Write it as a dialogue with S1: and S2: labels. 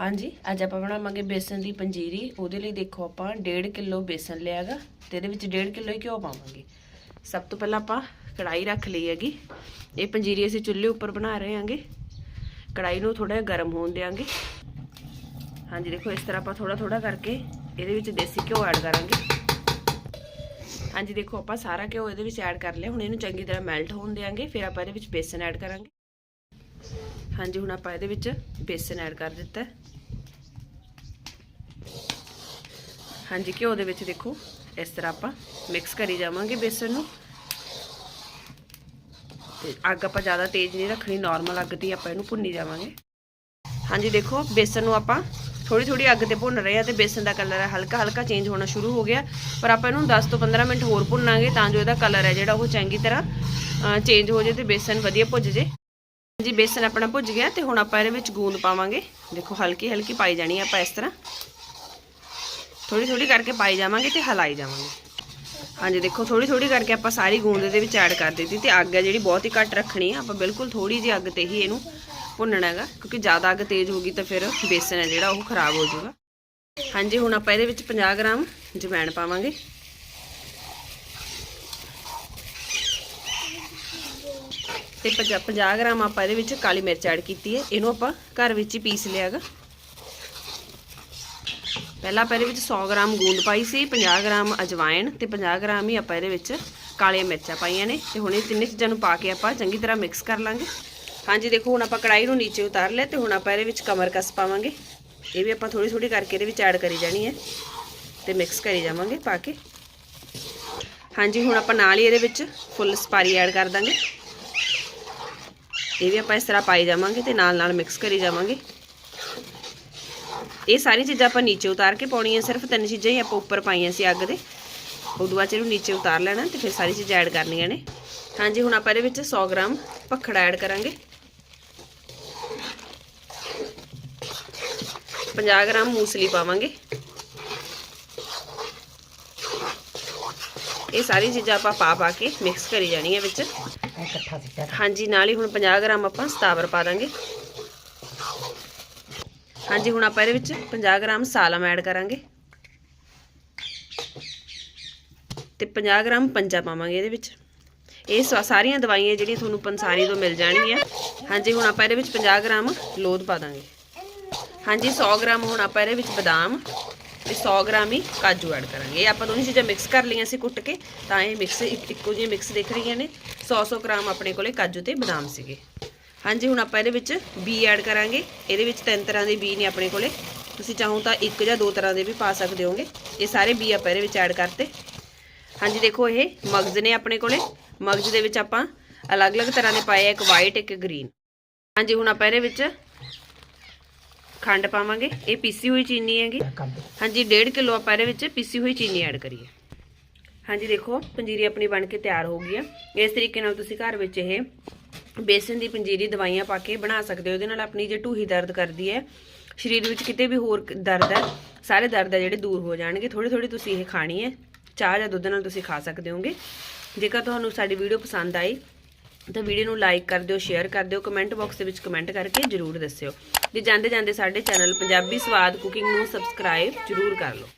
S1: ਹਾਂਜੀ। ਅੱਜ ਆਪਾਂ ਬਣਾਵਾਂਗੇ ਬੇਸਨ ਦੀ ਪੰਜੀਰੀ। ਉਹਦੇ ਲਈ ਦੇਖੋ ਆਪਾਂ 1.5 ਕਿਲੋ ਬੇਸਨ ਲਿਆਗਾ ਤੇ ਇਹਦੇ ਵਿੱਚ 1.5 ਕਿਲੋ ਹੀ ਘਿਓ ਪਾਵਾਂਗੇ। ਸਭ ਤੋਂ ਪਹਿਲਾਂ ਆਪਾਂ ਕੜਾਈ ਰੱਖ ਲਈ ਹੈਗੀ। ਇਹ ਪੰਜੀਰੀ ਅਸੀਂ ਚੁੱਲ੍ਹੇ ਉੱਪਰ ਬਣਾ ਰਹੇ ਹਾਂਗੇ। ਕੜਾਈ ਨੂੰ ਥੋੜਾ ਜਿਹਾ ਗਰਮ ਹੋਣ ਦੇਾਂਗੇ ਹਾਂਜੀ, ਦੇਖੋ ਇਸ ਤਰ੍ਹਾਂ ਆਪਾਂ ਥੋੜਾ ਥੋੜਾ ਕਰਕੇ ਇਹਦੇ ਵਿੱਚ ਦੇਸੀ ਘਿਓ ਐਡ ਕਰਾਂਗੇ। ਹਾਂਜੀ, ਦੇਖੋ ਆਪਾਂ ਸਾਰਾ ਘਿਓ ਇਹਦੇ ਵਿੱਚ ਐਡ ਕਰ ਲਿਆ। ਹੁਣ ਇਹਨੂੰ ਚੰਗੀ ਤਰ੍ਹਾਂ ਮੈਲਟ ਹੋਣ ਦੇਾਂਗੇ ਫਿਰ ਆਪਾਂ ਇਹਦੇ ਵਿੱਚ ਬੇਸਨ ਐਡ ਕਰਾਂਗੇ। ਹਾਂਜੀ, ਹੁਣ ਆਪਾਂ ਇਹਦੇ ਵਿੱਚ ਬੇਸਨ ਐਡ ਕਰ ਦਿੱਤਾ ਹਾਂਜੀ, ਘਿਓ ਦੇ ਵਿੱਚ ਦੇਖੋ, ਇਸ ਤਰ੍ਹਾਂ ਆਪਾਂ ਮਿਕਸ ਕਰੀ ਜਾਵਾਂਗੇ ਬੇਸਨ ਨੂੰ। ਤੇ ਅੱਗ ਆਪਾਂ ਜ਼ਿਆਦਾ ਤੇਜ਼ ਨਹੀਂ ਰੱਖਣੀ ਨਾਰਮਲ ਅੱਗ ਤੇ ਆਪਾਂ ਇਹਨੂੰ ਭੁੰਨੀ ਜਾਵਾਂਗੇ। ਹਾਂਜੀ, ਦੇਖੋ, ਬੇਸਨ ਨੂੰ ਆਪਾਂ ਥੋੜੀ ਥੋੜੀ ਅੱਗ ਤੇ ਭੁੰਨ ਰਹੇ ਆ ਤੇ ਬੇਸਨ ਦਾ ਕਲਰ ਹੈ ਹਲਕਾ ਹਲਕਾ ਚੇਂਜ ਹੋਣਾ ਸ਼ੁਰੂ ਹੋ ਗਿਆ। ਪਰ ਆਪਾਂ ਇਹਨੂੰ 10 ਤੋਂ 15 ਮਿੰਟ ਹੋਰ ਭੁੰਨਾਂਗੇ ਤਾਂ ਜੋ ਇਹਦਾ ਕਲਰ ਹੈ ਜਿਹੜਾ ਉਹ ਚੰਗੀ ਤਰ੍ਹਾਂ ਚੇਂਜ ਹੋ ਜੇ ਤੇ ਬੇਸਨ ਵਧੀਆ ਭੁੱਜ ਜੇ ਜੀ ਬੇਸਨ ਆਪਣਾ ਭੁੱਜ ਗਿਆ ਤੇ ਹੁਣ ਆਪਾਂ ਇਹਦੇ ਵਿੱਚ ਗੂੰਦ ਪਾਵਾਂਗੇ। ਦੇਖੋ, ਹਲਕੀ ਹਲਕੀ ਪਾਈ ਜਾਣੀ ਆਪਾਂ ਇਸ ਤਰ੍ਹਾਂ। ਥੋੜੀ ਥੋੜੀ ਕਰਕੇ ਪਾਈ ਜਾਵਾਂਗੇ ਤੇ ਹਲਾਈ ਜਾਵਾਂਗੇ। ਹਾਂਜੀ, ਦੇਖੋ ਥੋੜੀ ਥੋੜੀ ਕਰਕੇ ਆਪਾਂ ਸਾਰੀ ਗੂੰਦ ਦੇ ਵਿੱਚ ਐਡ ਕਰ ਦਿੱਤੀ ਤੇ ਅੱਗ ਹੈ ਜਿਹੜੀ ਬਹੁਤ ਹੀ ਘੱਟ ਰੱਖਣੀ ਆ। ਆਪਾਂ ਬਿਲਕੁਲ ਥੋੜੀ ਜਿਹੀ ਅੱਗ ਤੇ ਹੀ ਇਹਨੂੰ ਭੁੰਨਣਾ ਹੈਗਾ, ਕਿਉਂਕਿ ਜ਼ਿਆਦਾ ਅੱਗ ਤੇਜ਼ ਹੋ ਗਈ ਤਾਂ ਫਿਰ ਬੇਸਨ ਹੈ ਜਿਹੜਾ ਉਹ ਖਰਾਬ ਹੋ ਜਾਊਗਾ। ਹਾਂਜੀ, ਹੁਣ ਆਪਾਂ ਇਹਦੇ ਵਿੱਚ 50 ਗ੍ਰਾਮ ਜਵੈਣ ਪਾਵਾਂਗੇ। ਤੇ 50 ਗ੍ਰਾਮ ਆਪਾਂ ਇਹਦੇ ਵਿੱਚ ਕਾਲੀ ਮਿਰਚ ਐਡ ਕੀਤੀ ਹੈ। ਇਹਨੂੰ ਆਪਾਂ ਘਰ ਵਿੱਚ ਹੀ ਪੀਸ ਲਿਆਗਾ ਪਹਿਲਾਂ ਆਪਾਂ ਇਹਦੇ ਵਿੱਚ 100 ਗ੍ਰਾਮ ਗੂੰਦ ਪਾਈ ਸੀ 50 ਗ੍ਰਾਮ ਅਜਵਾਇਣ ਤੇ 50 ਗ੍ਰਾਮ ਹੀ ਆਪਾਂ ਇਹਦੇ ਵਿੱਚ ਕਾਲੀਆਂ ਮਿਰਚਾਂ ਪਾਈਆਂ ਨੇ। ਤੇ ਹੁਣ ਇਹ ਤਿੰਨੇ ਚੀਜ਼ਾਂ ਨੂੰ ਪਾ ਕੇ ਆਪਾਂ ਚੰਗੀ ਤਰ੍ਹਾਂ ਮਿਕਸ ਕਰ ਲਾਂਗੇ। ਹਾਂਜੀ, ਦੇਖੋ, ਹੁਣ ਆਪਾਂ ਕੜਾਈ ਨੂੰ ਨੀਚੇ ਉਤਾਰ ਲਿਆ ਤੇ ਹੁਣ ਆਪਾਂ ਇਹਦੇ ਵਿੱਚ ਕਮਰ ਕਮਰਕਸ ਪਾਵਾਂਗੇ। ਇਹ ਵੀ ਆਪਾਂ ਥੋੜੀ ਥੋੜੀ ਕਰਕੇ ਇਹਦੇ ਵਿੱਚ ਐਡ ਕਰੀ ਜਾਣੀ ਹੈ ਤੇ ਮਿਕਸ ਕਰੀ ਜਾਵਾਂਗੇ ਪਾ ਕੇ। ਹਾਂਜੀ, ਹੁਣ ਆਪਾਂ ਨਾਲ ਹੀ ਇਹਦੇ ਵਿੱਚ ਫੁੱਲ ਸਪਾਰੀ ਐਡ ਕਰ ਦਾਂਗੇ। ਇਹ ਵੀ ਆਪਾਂ ਇਸ ਤਰ੍ਹਾਂ ਪਾਈ ਜਾਵਾਂਗੇ ਤੇ ਨਾਲ ਨਾਲ ਮਿਕਸ ਕਰੀ ਜਾਵਾਂਗੇ। ਇਹ ਸਾਰੀ ਚੀਜ਼ਾਂ ਆਪਾਂ ਨੀਚੇ ਉਤਾਰ ਕੇ ਪਾਉਣੀਆਂ, ਸਿਰਫ ਤਿੰਨ ਚੀਜ਼ਾਂ ਹੀ ਆਪਾਂ ਉੱਪਰ ਪਾਈਆਂ ਸੀ ਅੱਗ ਦੇ। ਉਦੋਂ ਬਾਅਦ ਇਹਨੂੰ ਨੀਚੇ ਉਤਾਰ ਲੈਣਾ ਤੇ ਫਿਰ ਸਾਰੀ ਚੀਜ਼ਾਂ ਐਡ ਕਰਨੀਆਂ ਨੇ। ਹਾਂਜੀ, ਹੁਣ ਆਪਾਂ ਇਹਦੇ ਵਿੱਚ 100 ਗ੍ਰਾਮ ਭਖੜਾ ਐਡ ਕਰਾਂਗੇ। 50 ਗ੍ਰਾਮ ਮੂਸਲੀ ਪਾਵਾਂਗੇ। ਇਹ ਸਾਰੀ ਚੀਜ਼ਾਂ ਆਪਾਂ ਪਾ ਪਾ ਕੇ ਮਿਕਸ ਕਰੀ ਜਾਣੀ ਹੈ ਵਿੱਚ।
S2: ਇਕੱਠਾ ਸਿੱਟਾ
S1: ਹਾਂਜੀ, ਨਾਲ ਹੀ ਹੁਣ 50 ਗ੍ਰਾਮ ਆਪਾਂ ਸਤਾਵਰ ਪਾ ਦਾਂਗੇ। ਹਾਂਜੀ, ਹੁਣ ਆਪਾਂ ਇਹਦੇ ਵਿੱਚ 50 ਗ੍ਰਾਮ ਸਾਲਮ ਐਡ ਕਰਾਂਗੇ। ਤੇ 50 ਗ੍ਰਾਮ ਪੰਜਾ ਪਾਵਾਂਗੇ ਇਹਦੇ ਵਿੱਚ। ਇਹ ਸਾਰੀਆਂ ਦਵਾਈਆਂ ਜਿਹੜੀਆਂ ਤੁਹਾਨੂੰ ਪੰਸਾਰੀ ਤੋਂ ਮਿਲ ਜਾਣਗੀਆਂ। ਹਾਂਜੀ, ਹੁਣ ਆਪਾਂ ਇਹਦੇ ਵਿੱਚ 50 ਗ੍ਰਾਮ ਲੋਦ ਪਾ ਦਾਂਗੇ। ਹਾਂਜੀ 100 ਗ੍ਰਾਮ ਹੁਣ ਆਪਾਂ ਇਹਦੇ ਵਿੱਚ ਬਦਾਮ ਤੇ 100 ਗ੍ਰਾਮ ਹੀ ਕਾਜੂ ਐਡ ਕਰਾਂਗੇ। ਇਹ ਆਪਾਂ ਦੋਨੇ ਚੀਜ਼ਾਂ ਮਿਕਸ ਕਰ ਲਈਆਂ ਸੀ ਕੁੱਟ ਕੇ, ਤਾਂ ਇਹ ਮਿਕਸ ਇੱਕੋ ਜਿਹੀ ਮਿਕਸ ਦਿਖ ਰਹੀਆਂ ਨੇ। 100-100 ਗ੍ਰਾਮ ਆਪਣੇ ਕੋਲੇ ਕਾਜੂ ਤੇ ਬਦਾਮ ਸੀਗੇ। ਹਾਂਜੀ ਹੁਣ ਆਪਾਂ ਇਹਦੇ ਵਿੱਚ ਬੀ ਐਡ ਕਰਾਂਗੇ। ਇਹਦੇ ਵਿੱਚ ਤਿੰਨ ਤਰ੍ਹਾਂ ਦੇ ਬੀ ਨੇ ਆਪਣੇ ਕੋਲੇ। ਤੁਸੀਂ ਚਾਹੋ ਤਾਂ ਇੱਕ ਜਾਂ ਦੋ ਤਰ੍ਹਾਂ ਦੇ ਵੀ ਪਾ ਸਕਦੇ ਹੋਗੇ। ਇਹ ਸਾਰੇ ਬੀ ਆਪਾਂ ਇਹਦੇ ਵਿੱਚ ਐਡ ਕਰਤੇ। ਹਾਂਜੀ ਦੇਖੋ ਇਹ ਮਗਜ਼ ਨੇ ਆਪਣੇ ਕੋਲੇ। ਮਗਜ਼ ਦੇ ਵਿੱਚ ਆਪਾਂ ਅਲੱਗ-ਅਲੱਗ ਤਰ੍ਹਾਂ ਦੇ ਪਾਏ ਆ ਇੱਕ ਵਾਈਟ ਇੱਕ ਗ੍ਰੀਨ ਹਾਂਜੀ ਹੁਣ ਆਪਾਂ ਇਹਦੇ ਵਿੱਚ ਖੰਡ ਪਾਵਾਂਗੇ। ਇਹ ਪੀਸੀ ਹੋਈ ਚੀਨੀ ਹੈਗੀ। ਹਾਂਜੀ 1.5 ਕਿਲੋ ਆਪਾਂ ਇਹਦੇ ਵਿੱਚ ਪੀਸੀ ਹੋਈ ਚੀਨੀ ਐਡ ਕਰੀਏ। ਹਾਂਜੀ, ਦੇਖੋ, ਪੰਜੀਰੀ ਆਪਣੀ ਬਣ ਕੇ ਤਿਆਰ ਹੋ ਗਈ ਹੈ। ਇਸ ਤਰੀਕੇ ਨਾਲ ਤੁਸੀਂ ਘਰ ਵਿੱਚ ਇਹ ਬੇਸਨ ਦੀ ਪੰਜੀਰੀ, ਦਵਾਈਆਂ ਪਾ ਕੇ ਬਣਾ ਸਕਦੇ ਹੋ। ਇਹਦੇ ਨਾਲ ਆਪਣੀ ਜੇ ਢੂਹੀ ਦਰਦ ਕਰਦੀ ਹੈ, ਸਰੀਰ ਵਿੱਚ ਕਿਤੇ ਵੀ ਹੋਰ ਦਰਦ ਹੈ, ਸਾਰੇ ਦਰਦ ਹੈ ਜਿਹੜੇ ਦੂਰ ਹੋ ਜਾਣਗੇ। ਥੋੜੀ ਥੋੜੀ ਤੁਸੀਂ ਇਹ ਖਾਣੀ ਹੈ। ਚਾਹ ਜਾਂ ਦੁੱਧ ਨਾਲ ਤੁਸੀਂ ਖਾ ਸਕਦੇ ਹੋਗੇ। ਜੇਕਰ ਤੁਹਾਨੂੰ ਸਾਡੀ ਵੀਡੀਓ ਪਸੰਦ ਆਈ, ਤਾਂ ਵੀਡੀਓ ਨੂੰ ਲਾਈਕ ਕਰ ਦਿਓ, ਸ਼ੇਅਰ ਕਰ ਦਿਓ, ਕਮੈਂਟ ਬਾਕਸ ਦੇ ਵਿੱਚ ਕਮੈਂਟ ਕਰਕੇ ਜਰੂਰ ਦੱਸਿਓ। ਜੇ ਜਾਂਦੇ ਜਾਂਦੇ ਸਾਡੇ ਚੈਨਲ ਪੰਜਾਬੀ ਸਵਾਦ ਕੁਕਿੰਗ ਨੂੰ ਸਬਸਕ੍ਰਾਈਬ ਜਰੂਰ ਕਰ ਲਓ।